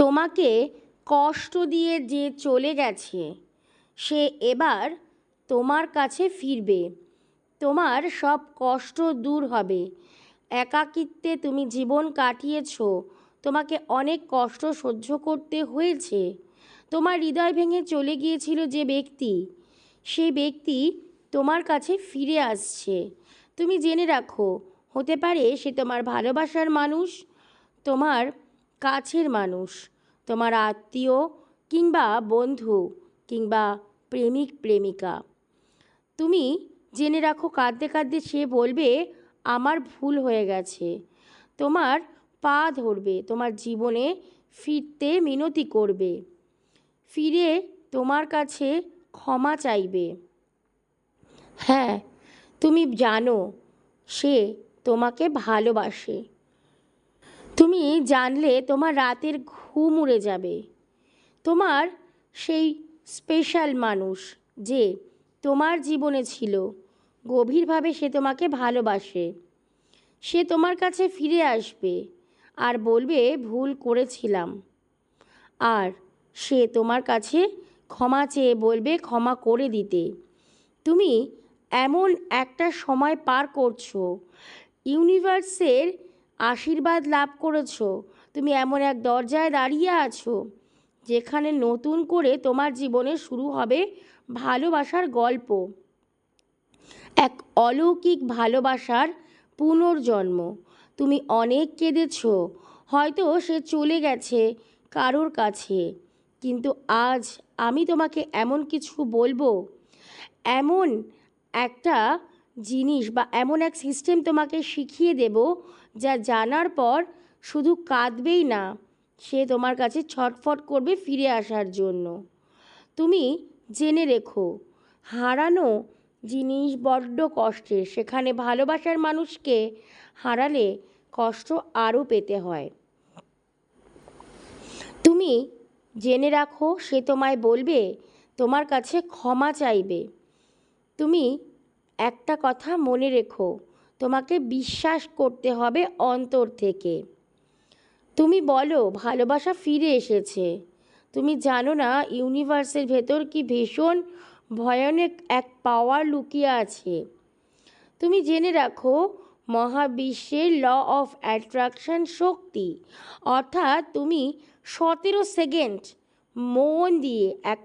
তোমাকে কষ্ট দিয়ে যে চলে গেছে, সে এবার তোমার কাছে ফিরবে। তোমার সব কষ্ট দূর হবে। একাকিত্বে তুমি জীবন কাটিয়েছ। তোমাকে অনেক কষ্ট সহ্য করতে হয়েছে। তোমার হৃদয় ভেঙে চলে গিয়েছিল যে ব্যক্তি সেই ব্যক্তি তোমার কাছে ফিরে আসছে। তুমি জেনে রাখো, হতে পারে সে তোমার ভালোবাসার মানুষ, তোমার কাছের মানুষ, তোমার আত্মীয় কিংবা বন্ধু কিংবা প্রেমিক, প্রেমিকা। তুমি জেনে রাখো, কাঁদতে কাঁদতে সে বলবে, আমার ভুল হয়ে গেছে। তোমার পা ধরবে, তোমার জীবনে ফিরতে মিনতি করবে। ফিরে তোমার কাছে ক্ষমা চাইবে। হ্যাঁ তুমি জানো, সে তোমাকে ভালোবাসে। তুমি জানলে তোমার রাতের ঘুম উড়ে যাবে। তোমার সেই স্পেশাল মানুষ যে তোমার জীবনে ছিল, গভীরভাবে সে তোমাকে ভালোবাসে। সে তোমার কাছে ফিরে আসবে আর বলবে, ভুল করেছিলাম। আর সে তোমার কাছে ক্ষমা চেয়ে বলবে, ক্ষমা করে দিতে। তুমি এমন একটা সময় পার করছ। ইউনিভার্সের আশীর্বাদ লাভ করেছ। তুমি এমন এক দরজায় দাঁড়িয়ে আছো, যেখানে নতুন করে তোমার জীবনে শুরু হবে ভালোবাসার গল্প। এক অলৌকিক ভালোবাসার পুনর্জন্ম। তুমি অনেক কেঁদেছ, হয়তো সে চলে গেছে কারোর কাছে, কিন্তু আজ আমি তোমাকে এমন কিছু বলব। এমন একটা জিনিস বা এমন এক সিস্টেম তোমাকে শিখিয়ে দেব যা জানার পর শুধু কাঁদবেই না, সে তোমার কাছে ছটফট করবে ফিরে আসার জন্য। তুমি জেনে রেখো, হারানো জিনিস বড্ড কষ্টের, সেখানে ভালোবাসার মানুষকে হারালে কষ্ট আরও পেতে হয়। তুমি জেনে রাখো, সে তোমায় বলবে, তোমার কাছে ক্ষমা চাইবে। তুমি একটা কথা মনে রেখো, তোমাকে বিশ্বাস করতে হবে অন্তর থেকে। তুমি বলো, ভালোবাসা ফিরে এসেছে। তুমি জানো না, ইউনিভার্সের ভেতর কি ভীষণ ভয়ানক এক পাওয়ার লুকিয়ে আছে। তুমি জেনে রাখো, মহাবিশ্বের ল অফ অ্যাট্রাকশন শক্তি, অর্থাৎ তুমি সতেরো সেকেন্ড মন দিয়ে এক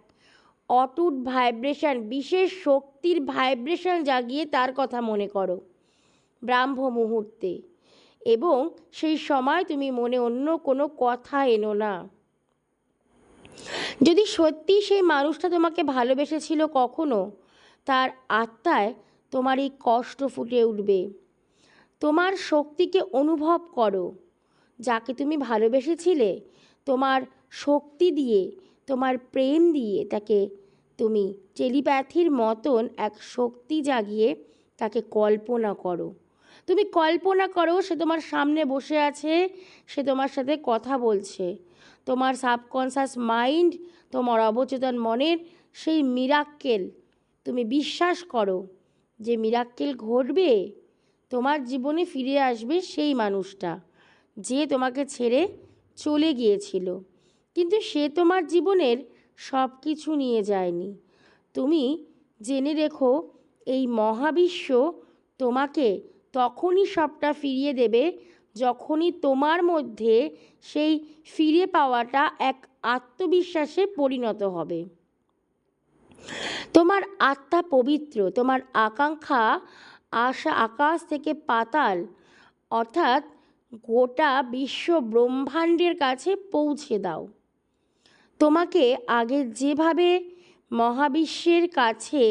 অটুট ভাইব্রেশন, বিশেষ শক্তির ভাইব্রেশন জাগিয়ে তার কথা মনে করো, ব্রাহ্ম মুহূর্তে। এবং সেই সময় তুমি মনে অন্য কোনো কথা এনো না। যদি সত্যি সেই মানুষটা তোমাকে ভালোবেসেছিল কখনো, তার আত্মায় তোমার এই কষ্ট ফুটে উঠবে। তোমার শক্তিকে অনুভব করো। যাকে তুমি ভালোবেসেছিলে, তোমার শক্তি দিয়ে তোমার প্রেম দিয়ে তাকে তুমি টেলিপ্যাথির মতন এক শক্তি জাগিয়ে তাকে কল্পনা করো। তুমি কল্পনা করো সে তোমার সামনে বসে আছে, সে তোমার সাথে কথা বলছে। তোমার সাবকনসাস মাইন্ড, তোমার অবচেতন মনের সেই মিরাক্কেল, তুমি বিশ্বাস করো যে মিরাক্কেল ঘটবে, তোমার জীবনে ফিরে আসবে সেই মানুষটা, যে তোমাকে ছেড়ে চলে গিয়েছিল। কিন্তু সে তোমার জীবনের সব কিছু নিয়ে যায়নি। তুমি জেনে রেখো, এই মহাবিশ্ব তোমাকে তখনই সবটা ফিরিয়ে দেবে যখনই তোমার মধ্যে সেই ফিরে পাওয়াটা এক আত্মবিশ্বাসে পরিণত হবে। তোমার আত্মা পবিত্র, তোমার আকাঙ্ক্ষা আশা আকাশ থেকে পাতাল, অর্থাৎ গোটা বিশ্ব ব্রহ্মাণ্ডের কাছে পৌঁছে দাও। তোমাকে আগে যেভাবে মহাবিশ্বের কাছে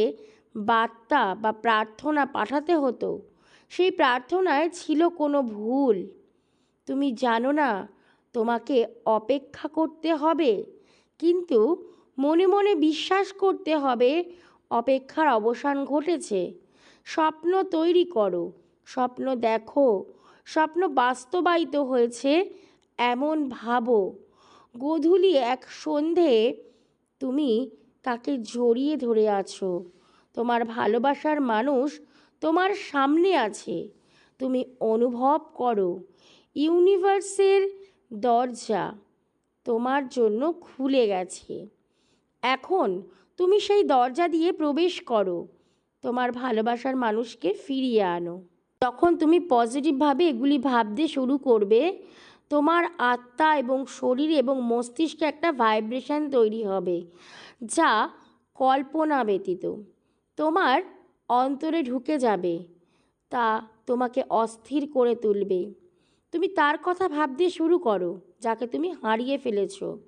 বার্তা বা প্রার্থনা পাঠাতে হতো, সেই প্রার্থনায় ছিল কোনো ভুল। তুমি জানো না, তোমাকে অপেক্ষা করতে হবে, কিন্তু মনে মনে বিশ্বাস করতে হবে, অপেক্ষার অবসান ঘটেছে। স্বপ্ন তৈরি করো, স্বপ্ন দেখো, স্বপ্ন বাস্তবায়িত হয়েছে, এমন ভাবো। গোধূলি এক সন্ধে তুমি তাকে জড়িয়ে ধরে আছো। তোমার ভালোবাসার মানুষ তোমার সামনে আছে। তুমি অনুভব করো ইউনিভার্সের দরজা তোমার জন্য খুলে গেছে। এখন তুমি সেই দরজা দিয়ে প্রবেশ করো। তোমার ভালোবাসার মানুষকে ফিরিয়ে আনো। যখন তুমি পজিটিভভাবে এগুলি ভাবতে শুরু করবে তোমার আত্মা এবং শরীর এবং মস্তিষ্কে একটা ভাইব্রেশন তৈরি হবে, যা কল্পনা ব্যতীত। তোমার অন্তরে ঢুকে যাবে, তা তোমাকে অস্থির করে তুলবে। তুমি তার কথা ভাবতে শুরু করো, যাকে তুমি হারিয়ে ফেলেছো।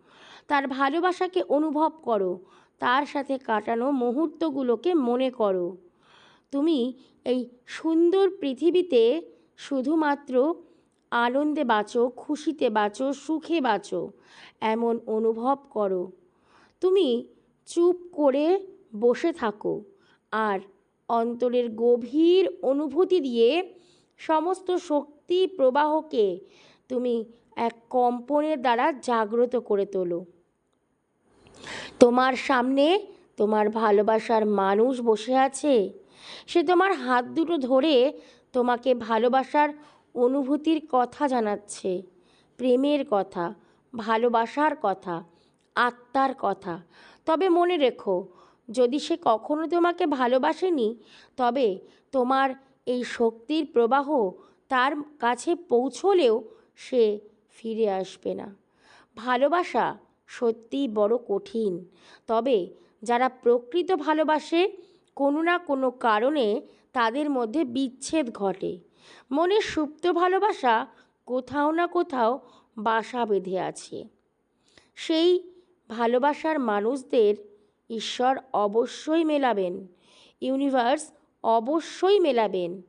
তার ভালোবাসাকে অনুভব করো, তার সাথে কাটানো মুহূর্তগুলোকে মনে করো। তুমি এই সুন্দর পৃথিবীতে শুধুমাত্র আনন্দে বাঁচো, খুশিতে বাঁচো, সুখে বাঁচো, এমন অনুভব করো। তুমি চুপ করে বসে থাকো আর অন্তরের গভীর অনুভূতি দিয়ে সমস্ত শক্তি প্রবাহকে তুমি এক কম্পনের দ্বারা জাগ্রত করে তোলো। তোমার সামনে তোমার ভালোবাসার মানুষ বসে আছে। সে তোমার হাত দুটো ধরে তোমাকে ভালোবাসার অনুভূতির কথা জানাচ্ছে, প্রেমের কথা, ভালোবাসার কথা, আত্মার কথা। তবে মনে রেখো, যদি সে কখনো তোমাকে ভালোবাসেনি, তবে তোমার এই শক্তির প্রবাহ তার কাছে পৌঁছলেও সে ফিরে আসবে না। ভালোবাসা সত্যিই বড় কঠিন। তবে যারা প্রকৃত ভালোবাসে, কোনো না কোনো কারণে তাদের মধ্যে বিচ্ছেদ ঘটে। মনের সুপ্ত ভালোবাসা কোথাও না কোথাও বাসা বেঁধে আছে। সেই ভালোবাসার মানুষদের ঈশ্বর অবশ্যই মেলাবেন ইউনিভার্স অবশ্যই মেলাবেন।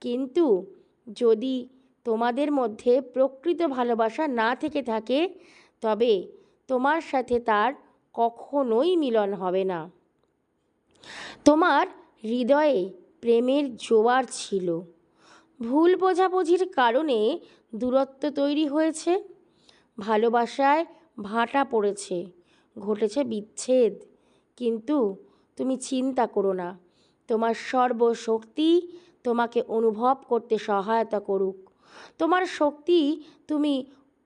কিন্তু যদি তোমাদের মধ্যে প্রকৃত ভালোবাসা না থেকে থাকে, তবে তোমার সাথে তার কখনোই মিলন হবে না। তোমার হৃদয়ে প্রেমের জোয়ার ছিল। ভুল বোঝাবুঝির কারণে দূরত্ব তৈরি হয়েছে, ভালোবাসায় ভাটা পড়েছে, ঘটেছে বিচ্ছেদ। কিন্তু তুমি চিন্তা করো না, তোমার সর্বশক্তি তোমাকে অনুভব করতে সহায়তা করুক। তোমার শক্তি তুমি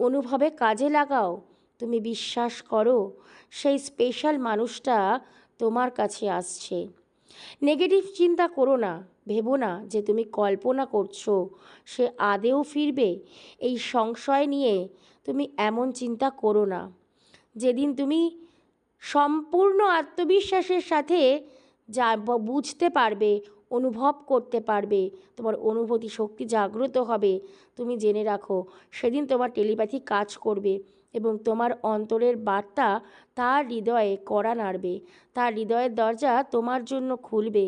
অনুভবে কাজে লাগাও, তুমি বিশ্বাস করো, সেই স্পেশাল মানুষটা তোমার কাছে আসছে। নেগেটিভ চিন্তা করো না, ভেবো না যে তুমি কল্পনা করছ, সে আদেও ফিরবে। এই সংশয় নিয়ে তুমি এমন চিন্তা করো না। যেদিন তুমি সম্পূর্ণ আত্মবিশ্বাসের সাথে যা বুঝতে পারবে, অনুভব করতে পারবে, তোমার অনুভূতি শক্তি জাগ্রত হবে, তুমি জেনে রাখো, সেদিন তোমার টেলিপ্যাথি কাজ করবে। এবং তোমার অন্তরের বার্তা তার হৃদয়ে কড়া নাড়বে। তার হৃদয়ের দরজা তোমার জন্য খুলবে।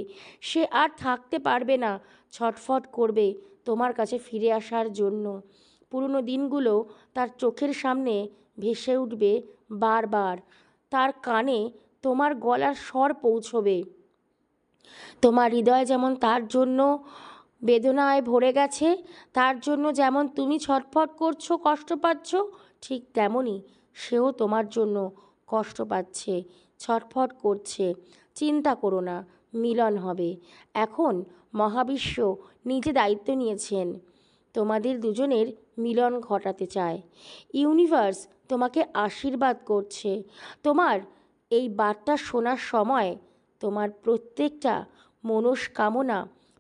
সে আর থাকতে পারবে না, ছটফট করবে তোমার কাছে ফিরে আসার জন্য। পুরনো দিনগুলো তার চোখের সামনে ভেসে উঠবে বারবার। তার কানে তোমার গলার স্বর পৌঁছবে। তোমার হৃদয় যেমন তার জন্য বেদনায় ভরে গেছে, তার জন্য যেমন তুমি ছটফট করছ, কষ্ট পাচ্ছ ঠিক তেমনই সেও তোমার জন্য কষ্ট পাচ্ছে, ছটফট করছে। চিন্তা করো না, মিলন হবে। এখন মহাবিশ্ব নিজে দায়িত্ব নিয়েছেন। তোমাদের দুজনের মিলন ঘটাতে চায়। ইউনিভার্স তোমাকে আশীর্বাদ করছে। তোমার এই বার্তা শোনার সময় তোমার প্রত্যেকটা মনস্কামনা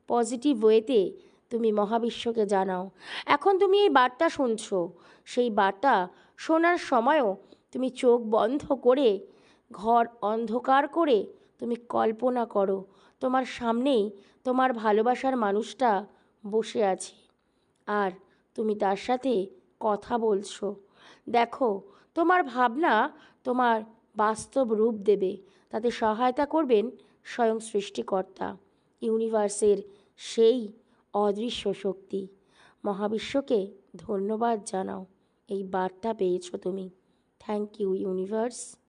পজিটিভ ওয়েতে তুমি মহাবিশ্বকে জানাও। এখন তুমি এই বার্তা শুনছো। সেই বার্তা শোনার সময়ও তুমি চোখ বন্ধ করে, ঘর অন্ধকার করে তুমি কল্পনা করো, তোমার সামনেই তোমার ভালোবাসার মানুষটা বসে আছে। আর তুমি তার সাথে কথা বলছো। দেখো, তোমার ভাবনা তোমার বাস্তব রূপ দেবে। তাতে সহায়তা করবেন স্বয়ং সৃষ্টিকর্তা। ইউনিভার্সের সেই অদৃশ্য শক্তি। মহাবিশ্বকে ধন্যবাদ জানাও। এই বার্তা পেয়েছ তুমি। Thank you universe.